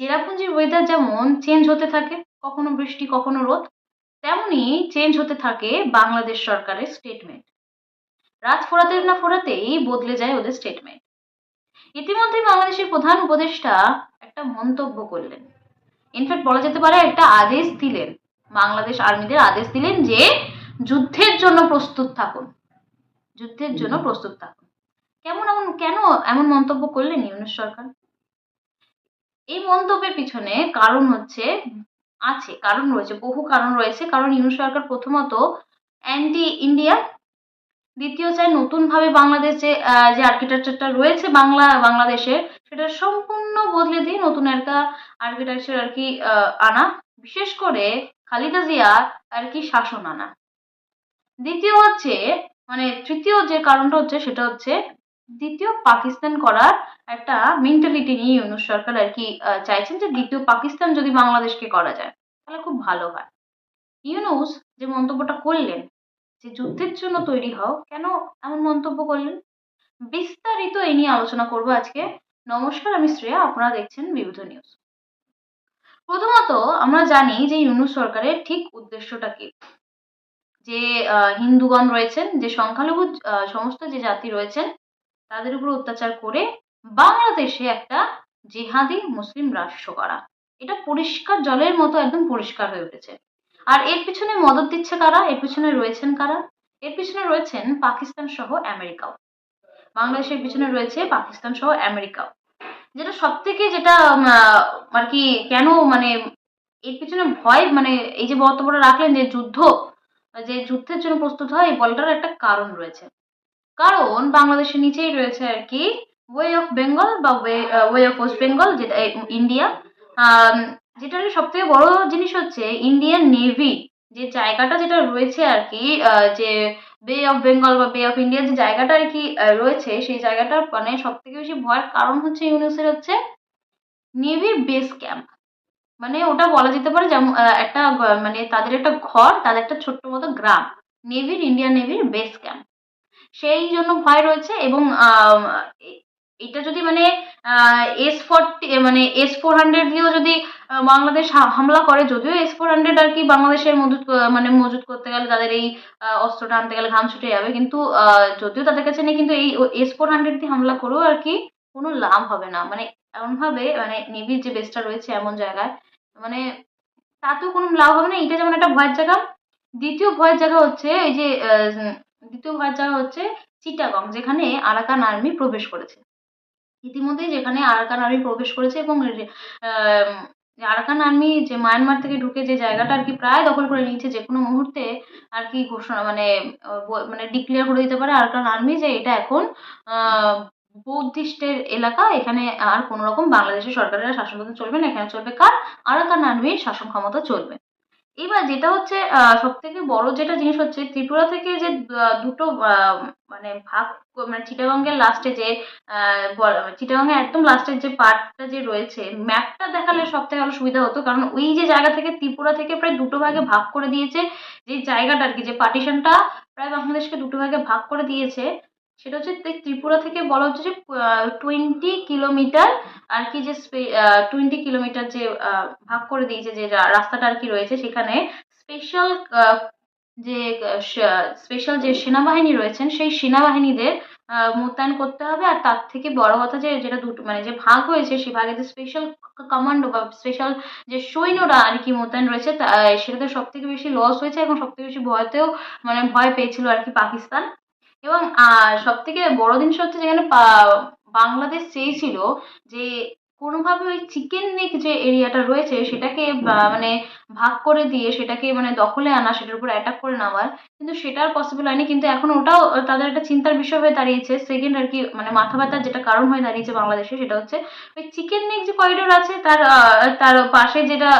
চেরাপুঞ্জির weather যেমন change হতে থাকে কখনো বৃষ্টি কখনো রোদ তেমনি চেঞ্জ হতে থাকে বাংলাদেশ সরকারের স্টেটমেন্ট রাত ফোরাতে না ফোরাতেই বদলে যায় ওদের স্টেটমেন্ট ইতিমধ্যে বাংলাদেশের প্রধান উপদেষ্টা একটা মন্তব্য করলেন। ইনফ্যাক্ট বলা যেতে পারে একটা আদেশ দিলেন। বাংলাদেশ আর্মিদের আদেশ দিলেন যে যুদ্ধের জন্য প্রস্তুত থাকুন। যুদ্ধের জন্য প্রস্তুত থাকুন। কেমন এমন কেন এমন মন্তব্য করলেন ইউনুস সরকার? এই মন্তব্যের পিছনে কারণ হচ্ছে, আছে, কারণ রয়েছে, বহু কারণ রয়েছে। কারণ ইউনুস সরকার প্রথমত অ্যান্টি ইন্ডিয়া দ্বিতীয় চাই নতুনভাবে বাংলাদেশ যে যে আর্কিটেকচারটা রয়েছে বাংলা, বাংলাদেশে, সেটা সম্পূর্ণ বদলে দিয়ে নতুন একটা আর্কিটেকচার আর কি আনা। বিশেষ করে খালিদা জিয়া আর কি শাসন আনা। দ্বিতীয় হচ্ছে মানে তৃতীয় যে কারণটা হচ্ছে, সেটা হচ্ছে দ্বিতীয় পাকিস্তান করার একটা মেন্টালিটি নিয়ে ইউনুস সরকার আর কি চাইছেন যে দ্বিতীয় পাকিস্তান যদি বাংলাদেশকে করা যায়, তাহলে খুব ভালো হয়। ইউনুস যে মন্তব্যটা করলেন, যে যুদ্ধের জন্য তৈরি হও, কেন এমন মন্তব্য করলেন? বিস্তারিত এই নিয়ে আলোচনা করব আজকে। নমস্কার, আমি শ্রেয়া, আপনারা দেখছেন বিবিধ নিউজ। প্রথমত, আমরা জানি যে ইউনুস সরকারের ঠিক উদ্দেশ্যটা কি? যে হিন্দুগণ রয়েছেন, যে সংখ্যালঘু সমস্ত যে জাতি রয়েছেন তাদের উপর অত্যাচার করে বাংলাদেশে একটা জেহাদি মুসলিম রাষ্ট্র করা এটা পরিষ্কার জলের মতো একদম পরিষ্কার হয়ে উঠেছে। আর এর পিছনে মদত দিচ্ছে কারা? এর পিছনে রয়েছেন কারা? এর পিছনে রয়েছেন পাকিস্তান সহ আমেরিকাও। বাংলাদেশের পিছনে রয়েছে পাকিস্তান সহ আমেরিকাও। যেটা সব থেকে যেটা আর কি, কেন মানে এর পিছনে ভয় মানে এই যে বক্তব্যটা রাখলেন যে যুদ্ধ, যে যুদ্ধের জন্য প্রস্তুত হয়, এই বলটার একটা কারণ রয়েছে। কারণ বাংলাদেশের নিচেই রয়েছে আর কি ওয়ে অফ বেঙ্গল বা ওয়ে অফ ওয়েস্ট বেঙ্গল যেটা ইন্ডিয়া যেটার সব থেকে বড় জিনিস হচ্ছে ইন্ডিয়ান নেভি যে জায়গাটা যেটা রয়েছে আর কি যে বে অফ বেঙ্গল বা বে অফ ইন্ডিয়া যে জায়গাটা আর কি রয়েছে, সেই জায়গাটার মানে সব থেকে বেশি ভয়ের কারণ হচ্ছে ইউনুসের হচ্ছে নেভির বেস ক্যাম্প মানে ওটা বলা যেতে পারে যেমন একটা মানে তাদের একটা ঘর, তাদের একটা ছোট্ট মতো গ্রাম নেভির ইন্ডিয়ান নেভির বেস ক্যাম্প সেই জন্য ভয় রয়েছে এবং এটা যদি মানে এস ফোরটি মানে এস ফোর হান্ড্রেড দিয়েও যদি বাংলাদেশ হামলা করে, যদিও এস ফোর হান্ড্রেড আর কি বাংলাদেশের মজুত মানে মজুত করতে গেলে তাদের এই অস্ত্রটা আনতে গেলে ঘাম ছুটে যাবে, কিন্তু যদিও তাদের কাছে নেই, কিন্তু এই এস ফোর হান্ড্রেড দিয়ে হামলা করেও আর কি কোনো লাভ হবে না। মানে এমনভাবে মানে নেভির যে বেসটা রয়েছে এমন জায়গায় মানে তাতেও কোনো লাভ হবে না। এটা যেমন একটা ভয়ের জায়গা। দ্বিতীয় ভয়ের জায়গা হচ্ছে এই যে দ্বিতীয় জায়গা হচ্ছে চিটাগং যেখানে আরাকান আর্মি প্রবেশ করেছে। ইতিমধ্যেই যেখানে আরাকান আর্মি প্রবেশ করেছে এবং আরাকান আর্মি যে মায়ানমার থেকে ঢুকে যে জায়গাটা আর কি প্রায় দখল করে নিয়েছে যে কোনো মুহূর্তে আর কি ঘোষণা মানে মানে ডিক্লেয়ার করে দিতে পারে আরাকান আর্মি যে এটা এখন আহ, বৌদ্ধিস্টের এলাকা। এখানে আর কোনো রকম বাংলাদেশের সরকারের শাসন চলবে না। এখানে চলবে কার? আরাকান আর্মির শাসন ক্ষমতা চলবে। এবার যেটা হচ্ছে সব থেকে বড় যেটা জিনিস হচ্ছে, ত্রিপুরা থেকে যে দুটো মানে ভাগ মানে চিটাগঙ্গের লাস্টে যে চিটাগঙ্গের একদম লাস্টের যে পার্টটা যে রয়েছে ম্যাপটা দেখালে সব থেকে ভালো সুবিধা হতো। কারণ ওই যে জায়গা থেকে ত্রিপুরা থেকে প্রায় দুটো ভাগে ভাগ করে দিয়েছে, যে জায়গাটা আর কি, যে পার্টিশনটা প্রায় বাংলাদেশকে দুটো ভাগে ভাগ করে দিয়েছে সেটা হচ্ছে ত্রি- ত্রিপুরা থেকে বলা হচ্ছে যে টোয়েন্টি কিলোমিটার আর কি যে টোয়েন্টি কিলোমিটার যে ভাগ করে দিয়েছে যে রাস্তাটা আর কি রয়েছে সেখানে স্পেশাল যে স্পেশাল যে সেনাবাহিনী রয়েছেন সেই সেনাবাহিনীদের মোতায়েন করতে হবে আর তার থেকে বড় কথা যে, যেটা দুটো মানে যে ভাগ হয়েছে সে ভাগে যে স্পেশাল কমান্ডো বা স্পেশাল যে সৈন্যরা আর কি মোতায়েন রয়েছে সেটাতে সব থেকে বেশি লস হয়েছে এবং সব থেকে বেশি ভয়তেও মানে ভয় পেয়েছিল আর কি পাকিস্তান। এবং সব থেকে বড় জিনিস হচ্ছে যেখানে বাংলাদেশ চেয়েছিল যে কোনোভাবে ওই চিকেন নেক যে এরিয়াটা রয়েছে সেটাকে মানে ভাগ করে দিয়ে সেটাকে মানে দখলে আনা, সেটার উপর অ্যাটাক করে নেওয়ার কিন্তু সেটার পসিবল হয়নি। কিন্তু এখন ওটাও, তাদের একটা চিন্তার বিষয় হয়ে দাঁড়িয়েছে। সেকেন্ড আর কি মানে মাথা ব্যথার যেটা কারণ হয়ে দাঁড়িয়েছে বাংলাদেশে সেটা হচ্ছে, ওই চিকেন নেক যে করিডোর আছে, তার তার পাশে যেটা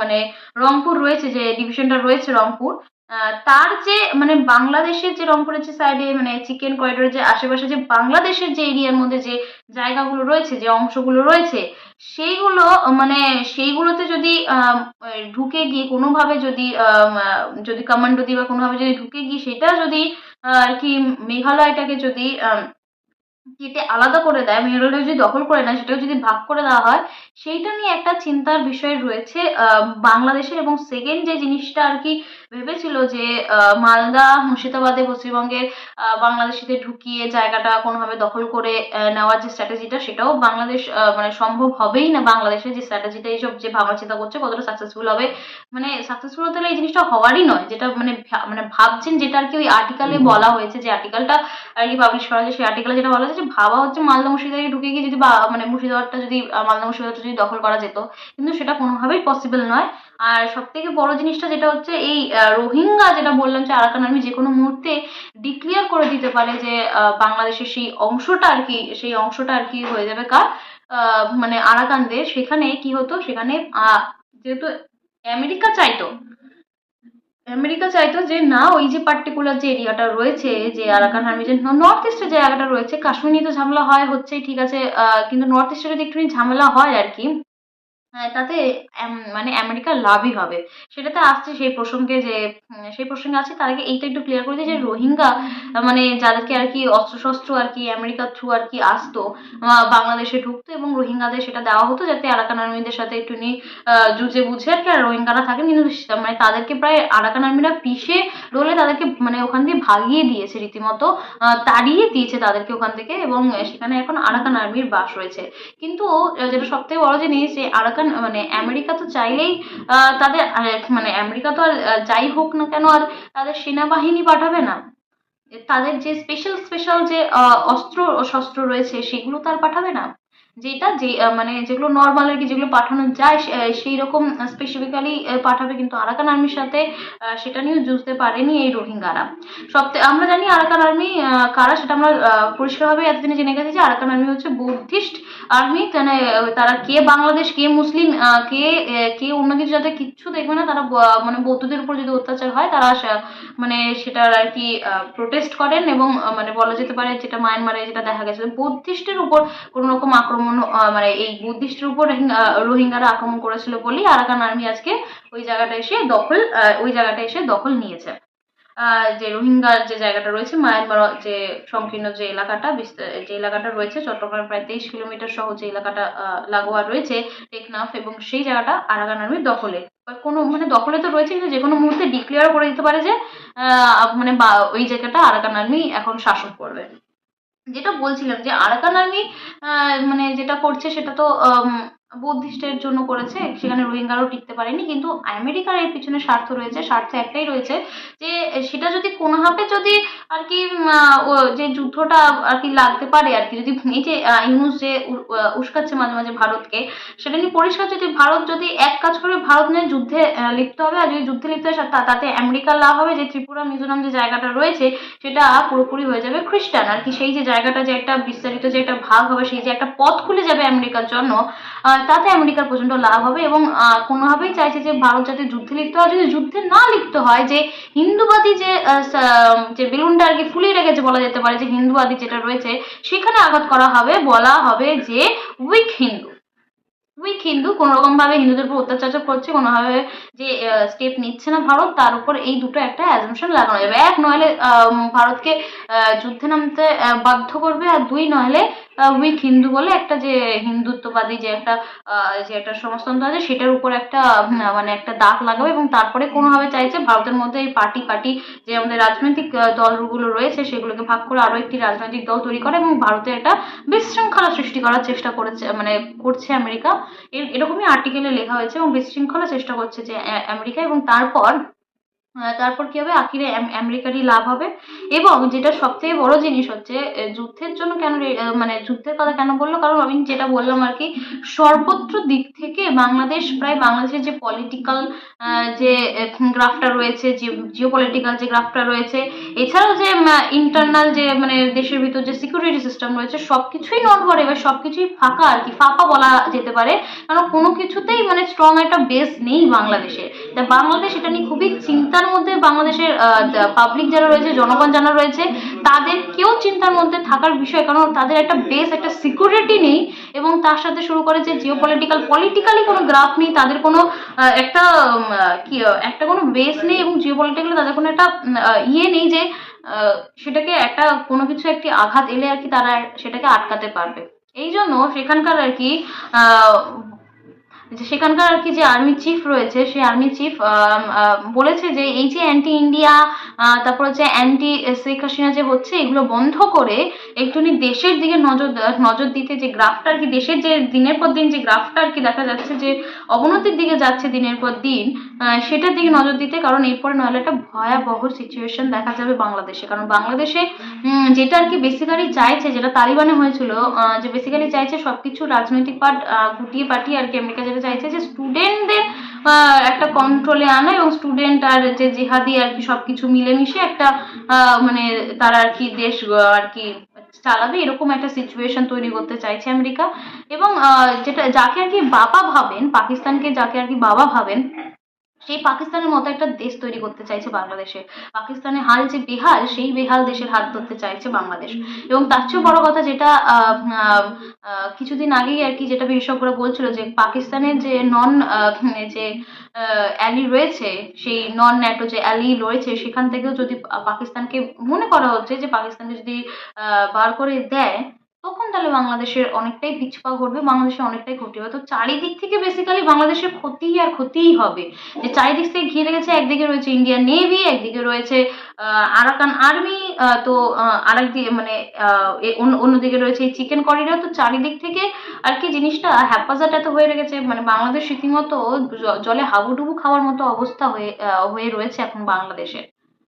মানে রংপুর রয়েছে, যে ডিভিশনটা রয়েছে রংপুর তার যে মানে বাংলাদেশের যে রংপুরের যে সাইডে মানে চিকেন করিডোরের যে আশেপাশে যে বাংলাদেশের যে এরিয়ার মধ্যে যে জায়গাগুলো রয়েছে, যে অংশগুলো রয়েছে, সেইগুলো মানে সেইগুলোতে যদি ঢুকে গিয়ে কোনোভাবে যদি যদি কমান্ডো দিয়ে বা কোনোভাবে যদি ঢুকে গিয়ে সেটা যদি আর কি মেঘালয়টাকে যদি কেটে আলাদা করে দেয় মিনারেলটা যদি দখল করে নেয়, সেটাও যদি ভাগ করে দেওয়া হয়, সেইটা নিয়ে একটা চিন্তার বিষয় রয়েছে বাংলাদেশের এবং সেকেন্ড যে জিনিসটা আর কি ভেবেছিল যে আহ, মালদা মুর্শিদাবাদে পশ্চিমবঙ্গের আহ, বাংলাদেশিদের ঢুকিয়ে জায়গাটা কোনোভাবে দখল করে নেওয়ার যে স্ট্র্যাটেজিটা সেটাও বাংলাদেশ মানে সম্ভব হবেই না। বাংলাদেশের যে স্ট্র্যাটেজিটা এইসব যে ভাবা চিন্তা করছে কতটা সাকসেসফুল হবে মানে সাকসেসফুল হতে এই জিনিসটা হওয়ারই নয়। যেটা মানে মানে ভাবছেন যেটা আর কি ওই আর্টিকেলে বলা হয়েছে যে আর্টিকেলটা আর কি পাবলিশ করা হয়েছে সেই আর্টিকেলে যেটা বলা হয়েছে যে ভাবা হচ্ছে মালদা মুর্শিদাবাদে ঢুকে গিয়ে যদি বা- মানে মুর্শিদাবাদটা যদি মালদা মুর্শিদাবাদটা যদি দখল করা যেত। কিন্তু সেটা কোনোভাবেই পসিবল নয়। আর সব থেকে বড় জিনিসটা যেটা হচ্ছে এই রোহিঙ্গা যেটা বললাম যে আরাকান আর্মি যে কোনো মুহূর্তে ডিক্লিয়ার করে দিতে পারে যে বাংলাদেশের সেই অংশটা আর কি, সেই অংশটা আর কি হয়ে যাবে কার মানে আরাকানদের। সেখানে কি হতো? সেখানে যেহেতু আমেরিকা চাইতো আমেরিকা চাইতো যে না, ওই যে পার্টিকুলার যে এরিয়াটা রয়েছে, যে আরাকান আর্মি যে নর্থ ইস্টে যে জায়গাটা রয়েছে, কাশ্মীর নিয়ে তো ঝামেলা হয়, হচ্ছেই, ঠিক আছে কিন্তু নর্থ ইস্টে যদি একটুখানি ঝামেলা হয় আর কি তাতে মানে আমেরিকার লাভই হবে। সেটাতে আসছে সেই প্রসঙ্গে যে সেই প্রসঙ্গে আছে তার আগে এইটা একটু ক্লিয়ার করে দিই যে রোহিঙ্গা মানে যাদেরকে আর কি অস্ত্রশস্ত্র আর কি আমেরিকার থ্রু আর কি আসতো বাংলাদেশে ঢুকতো এবং রোহিঙ্গাদের সেটা দেওয়া হতো যাতে আরাকান আর্মিদের সাথে একটুখানি আহ, জুজে বুঝে আর কি আর রোহিঙ্গারা থাকেন। কিন্তু মানে তাদেরকে প্রায় আরাকান আর্মিরা পিষে ডলে তাদেরকে মানে ওখান দিয়ে ভাগিয়ে দিয়েছে রীতিমতো তাড়িয়ে দিয়েছে তাদেরকে ওখান থেকে এবং সেখানে এখন আরাকান আর্মির বাস রয়েছে। কিন্তু যেটা সব থেকে বড় জিনিস যে আরাকান মানে আমেরিকা তো চাইলেই তাদের মানে আমেরিকা তো আর যাই হোক না কেন আর তাদের সেনাবাহিনী পাঠাবে না। তাদের যে স্পেশাল স্পেশাল যে অস্ত্র শস্ত্র রয়েছে, সেগুলো তার পাঠাবে না। যেটা যে মানে যেগুলো নর্মাল আর কি যেগুলো পাঠানো যায় সেই রকম স্পেসিফিক্যালি পাঠাবে কিন্তু আরাকান আর্মির সাথে সেটা নিয়েও যুঝতে পারেনি এই রোহিঙ্গারা। সব আমরা জানি আরাকান আর্মি কারা, সেটা আমরা পরিষ্কারভাবে এতদিনে জেনে গেছি যে আরাকান আর্মি হচ্ছে বুদ্ধিস্ট আর্মি মানে তারা কে বাংলাদেশ, কে মুসলিম কে কে অন্য কিছু যাতে কিচ্ছু দেখবে না, তারা মানে বৌদ্ধদের উপর যদি অত্যাচার হয়, তারা মানে সেটার আর কি প্রোটেস্ট করেন এবং মানে বলা যেতে পারে যেটা মায়ানমারে যেটা দেখা গেছে বুদ্ধিস্টের উপর কোনো রকম আক্রমণ আহ, মানে এই বুদ্ধিস্টের উপর রোহিঙ্গারা আক্রমণ করেছিল বলেই আরাকান আর্মি আজকে ওই জায়গাটা এসে দখল ওই জায়গাটা এসে দখল নিয়েছে। যে রোহিঙ্গার যে জায়গাটা রয়েছে মায়ানমার যে সংকীর্ণ যে এলাকাটা যে এলাকাটা রয়েছে চট্টগ্রাম প্রায় তেইশ কিলোমিটার সহ যে এলাকাটা লাগোয়া রয়েছে টেকনাফ এবং সেই জায়গাটা আরাকান আর্মির দখলে। কোনো মানে দখলে তো রয়েছে কিন্তু যে কোনো মুহূর্তে ডিক্লেয়ার করে দিতে পারে যে মানে ওই জায়গাটা আরাকান আর্মি এখন শাসন করবে। যেটা বলছিলাম যে আরাকান আর্মি মানে যেটা করছে সেটা তো বুদ্ধিস্টের জন্য করেছে, সেখানে রোহিঙ্গারাও টিকতে পারেনি, কিন্তু আমেরিকার এর পিছনে স্বার্থ রয়েছে, স্বার্থ একটাই রয়েছে যে, সেটা যদি কোনোভাবে যদি আর কি যে যুদ্ধটা আর কি লাগতে পারে আর কি, যদি এই যে ইউনুস যে উস্কাচ্ছে মাঝে মাঝে ভারতকে, সেটা নিয়ে পরিষ্কার যদি ভারত যদি এক কাজ করে ভারত নিয়ে যুদ্ধে লিপ্ত হবে আর যদি যুদ্ধে লিপ্ত হয় তাতে আমেরিকার লাভ হবে, যে ত্রিপুরা, মিজোরাম যে জায়গাটা রয়েছে, সেটা পুরোপুরি হয়ে যাবে খ্রিস্টান আর কি, সেই যে জায়গাটা যে একটা বিস্তারিত যে একটা ভাগ হবে, সেই যে একটা পথ খুলে যাবে আমেরিকার জন্য তাতে আমেরিকার প্রচণ্ড লাভ হবে এবং কোনোভাবেই চাইছে যে ভারত যাতে যুদ্ধে লিপ্ত হয়, যদি যুদ্ধে না লিপ্ত হয়, যে হিন্দুবাদী যে যে বেলুনটা আর কি ফুলিয়ে রেখেছে বলা যেতে পারে, যে হিন্দুবাদী যেটা রয়েছে, সেখানে আঘাত করা হবে, বলা হবে যে উইক হিন্দু। উইক হিন্দু কোনো রকম ভাবে হিন্দুদের উপর অত্যাচার করছে, কোনোভাবে যে স্টেপ নিচ্ছে না ভারত, তার উপর এই দুটো একটা অ্যাজামশন লাগানো যাবে। এক, নইলে ভারতকে যুদ্ধে নামতে বাধ্য করবে, আর দুই, নইলে উইক হিন্দু বলে একটা যে হিন্দুত্ববাদী যে একটা যে একটা সমাজতন্ত্র আছে, সেটার উপর একটা মানে একটা দাগ লাগাবে এবং তারপরে কোনোভাবে চাইছে ভারতের মধ্যে এই পার্টি পার্টি যে আমাদের রাজনৈতিক দলগুলো রয়েছে, সেগুলোকে ভাগ করে আরও একটি রাজনৈতিক দল তৈরি করে এবং ভারতে একটা বিশৃঙ্খলা সৃষ্টি করার চেষ্টা করেছে মানে করছে আমেরিকা। এর- এরকমই আর্টিকেলে লেখা হয়েছে এবং বিশৃঙ্খলা চেষ্টা করছে যে আমেরিকা এবং তারপর তারপর কি হবে? আখিরে আমেরিকারই লাভ হবে। এবং যেটা সব থেকে বড় জিনিস হচ্ছে যুদ্ধের জন্য কেন মানে যুদ্ধের কথা কেন বলল? কারণ আমি যেটা বললাম আর কি, সর্বত্র দিক থেকে বাংলাদেশ, প্রায় বাংলাদেশের যে পলিটিক্যাল যে গ্রাফটা রয়েছে, যে জিও পলিটিক্যাল যে গ্রাফটা রয়েছে, এছাড়াও যে ইন্টারনাল যে মানে দেশের ভিতর যে সিকিউরিটি সিস্টেম রয়েছে সব সবকিছুই নড়বড়ে এবার সবকিছুই ফাঁকা আর কি, ফাঁকা বলা যেতে পারে। কারণ কোনো কিছুতেই মানে স্ট্রং একটা বেস নেই বাংলাদেশে তা বাংলাদেশ এটা নিয়ে খুবই চিন্তার মধ্যে বাংলাদেশের পাবলিক যারা রয়েছে, জনগণ যারা রয়েছে, তাদের কেউ চিন্তার মধ্যে থাকার বিষয়, কারণ তাদের একটা বেস একটা সিকিউরিটি নেই, এবং তার সাথে শুরু করে যে জিও পলিটিক্যাল পলিটিক্যালি কোনো গ্রাফ নেই, তাদের কোনো একটা কি একটা কোনো বেস নেই, এবং জিও পলিটিক্যালি তাদের কোনো একটা ইয়ে নেই যে সেটাকে একটা, কোনো কিছু একটি আঘাত এলে আর কি তারা সেটাকে আটকাতে পারবে। এই জন্য সেখানকার আর কি যে সেখানকার আর কি যে আর্মি চিফ রয়েছে, সেই আর্মি চিফ বলেছে যে এই যে অ্যান্টি ইন্ডিয়া তারপর হচ্ছে অ্যান্টি শেখ হাসিনা যে হচ্ছে, এগুলো বন্ধ করে একটুখানি দেশের দিকে নজর নজর দিতে যে গ্রাফটা আর কি, দেশের যে দিনের পর দিন যে গ্রাফটা আর কি দেখা যাচ্ছে যে অবনতির দিকে যাচ্ছে দিনের পর দিন সেটার দিকে নজর দিতে, কারণ এরপরে নাহলে একটা ভয়াবহ সিচুয়েশন দেখা যাবে বাংলাদেশে। কারণ বাংলাদেশে যেটা আর কি বেসিক্যালি চাইছে, যেটা তালিবানে হয়েছিল যে বেসিক্যালি চাইছে সবকিছু রাজনৈতিক পার্ট গুটিয়ে পাঠিয়ে আর কি আমেরিকা যেটা চাইছে যে স্টুডেন্টদের একটা কন্ট্রোলে আনা এবং স্টুডেন্ট আর যে জেহাদি আর কি সব কিছু মিলেমিশে একটা মানে তারা আর কি দেশ আর কি চালাবে, এরকম একটা সিচুয়েশন তৈরি করতে চাইছে আমেরিকা। এবং যেটা, যাকে আর কি বাবা ভাবেন, পাকিস্তানকে যাকে আর কি বাবা ভাবেন সেই পাকিস্তানের মতো একটা দেশ তৈরি করতে চাইছে বাংলাদেশে। পাকিস্তানের হাল যে বেহাল, সেই বেহাল দেশের হাত ধরতে চাইছে বাংলাদেশ। এবং তার চেয়েও বড় কথা যেটা কিছুদিন আগেই আর কি যেটা বিশেষজ্ঞরা বলছিল যে পাকিস্তানের যে নন যে অ্যালি রয়েছে, সেই নন ন্যাটো যে অ্যালি রয়েছে, সেখান থেকেও যদি পাকিস্তানকে মনে করা হচ্ছে যে পাকিস্তানকে যদি বার করে দেয় তখন তাহলে বাংলাদেশের অনেকটাই পিছপা ঘটবে বাংলাদেশের অনেকটাই ক্ষতি হবে। তো চারিদিক থেকে বেসিক্যালি বাংলাদেশের ক্ষতি আর ক্ষতিই হবে। যে চারিদিক থেকে ঘিরে গেছে একদিকে রয়েছে ইন্ডিয়ান নেভি একদিকে রয়েছে আরাকান আর্মি তো আহ, আরেক দিকে মানে অন্যদিকে রয়েছে এই চিকেন করিডোর তো চারিদিক থেকে আর কি জিনিসটা হ্যাপাজাট এত হয়ে গেছে মানে বাংলাদেশ রীতিমতো জলে হাবুডুবু খাওয়ার মতো অবস্থা হয়ে হয়ে রয়েছে এখন বাংলাদেশের